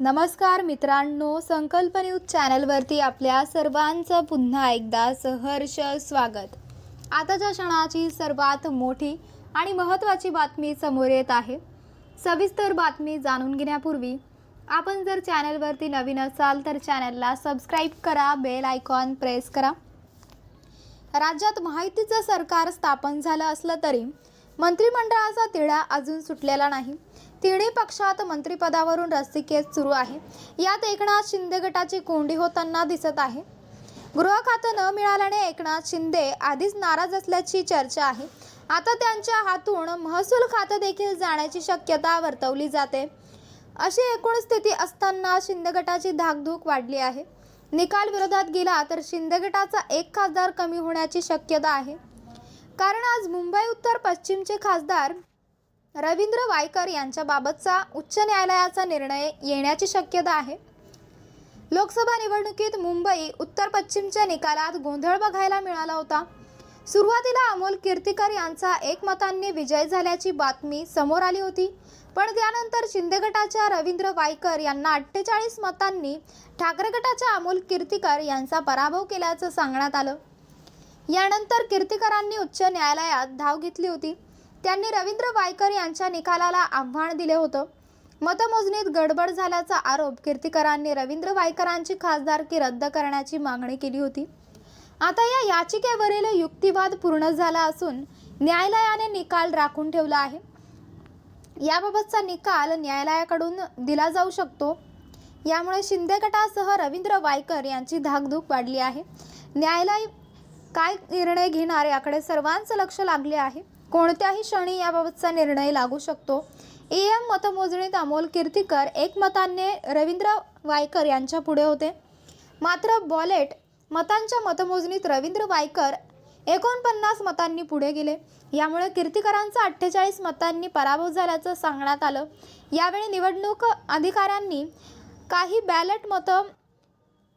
नमस्कार मित्रांनो संकल्प न्यूज चॅनलवरती आपल्या सर्वांचं पुन्हा एकदा सहर्ष स्वागत. आताच्या क्षणाची सर्वात मोठी आणि महत्त्वाची बातमी समोर येत आहे सविस्तर बातमी जाणून घेण्यापूर्वी आपण जर चॅनलवरती नवीन असाल तर चॅनलला सबस्क्राईब करा बेल आयकॉन प्रेस करा. राज्यात माहितीचं सरकार स्थापन झालं असलं तरी मंत्रिमंडळाचा तिढा अजून सुटलेला नाही. तिन्ही पक्षात मंत्रिपदावरून रस्सीखेच सुरू आहे. यात एकनाथ शिंदे गटाची कोंडी होताना दिसत आहे. गृह खातं न मिळाल्याने एकनाथ शिंदे आधीच नाराज असल्याची चर्चा आहे. आता त्यांच्या हातून महसूल खातं देखील जाण्याची शक्यता वर्तवली जाते. अशी एकूण स्थिती असताना शिंदे गटाची धाकधूक वाढली आहे. निकाल विरोधात गेला तर शिंदे गटाचा एक खासदार कमी होण्याची शक्यता आहे. कारण आज मुंबई उत्तर पश्चिमचे खासदार रवींद्र वायकर यांच्याबाबतचा उच्च न्यायालयाचा निर्णय येण्याची शक्यता आहे. लोकसभा निवडणुकीत मुंबई उत्तर पश्चिमच्या निकालात गोंधळ बघायला मिळाला होता. सुरुवातीला अमोल कीर्तिकर यांचा एकमतांनी विजय झाल्याची बातमी समोर आली होती. पण त्यानंतर शिंदे गटाच्या रवींद्र वायकर यांना अठ्ठेचाळीस मतांनी ठाकरे गटाच्या अमोल कीर्तिकर यांचा पराभव केल्याचं सांगण्यात आलं. यानंतर कीर्तिकरांनी उच्च न्यायालयात धाव घेतली होती. त्यांनी रवींद्र वायकर यांच्या निकालाला आव्हान दिले होतं. मतमोजणीत गडबड झाल्याचा आरोप कीर्तिकरांनी रवींद्र वायकरांची खासदारकी रद्द करण्याची मागणी केली होती. आता या याचिकेवरील युक्तिवाद पूर्ण झाला असून न्यायालयाने निकाल राखून ठेवला आहे. याबाबतचा निकाल न्यायालयाकडून दिला जाऊ शकतो. यामुळे शिंदे गटासह रवींद्र वायकर यांची धाकधूक वाढली आहे. न्यायालय काय निर्णय घेणार याकडे सर्वांचं लक्ष लागले आहे. कोणत्याही क्षणी याबाबतचा निर्णय लागू शकतो. ई एम मतमोजणीत अमोल कीर्तिकर एकमताने रवींद्र वायकर यांच्या पुढे होते. मात्र बॉलेट मतांच्या मतमोजणीत रवींद्र वायकर एकोणपन्नास मतांनी पुढे गेले. यामुळे कीर्तिकरांचा अठ्ठेचाळीस मतांनी पराभव झाल्याचं सांगण्यात आलं. यावेळी निवडणूक अधिकाऱ्यांनी काही बॅलेट मतं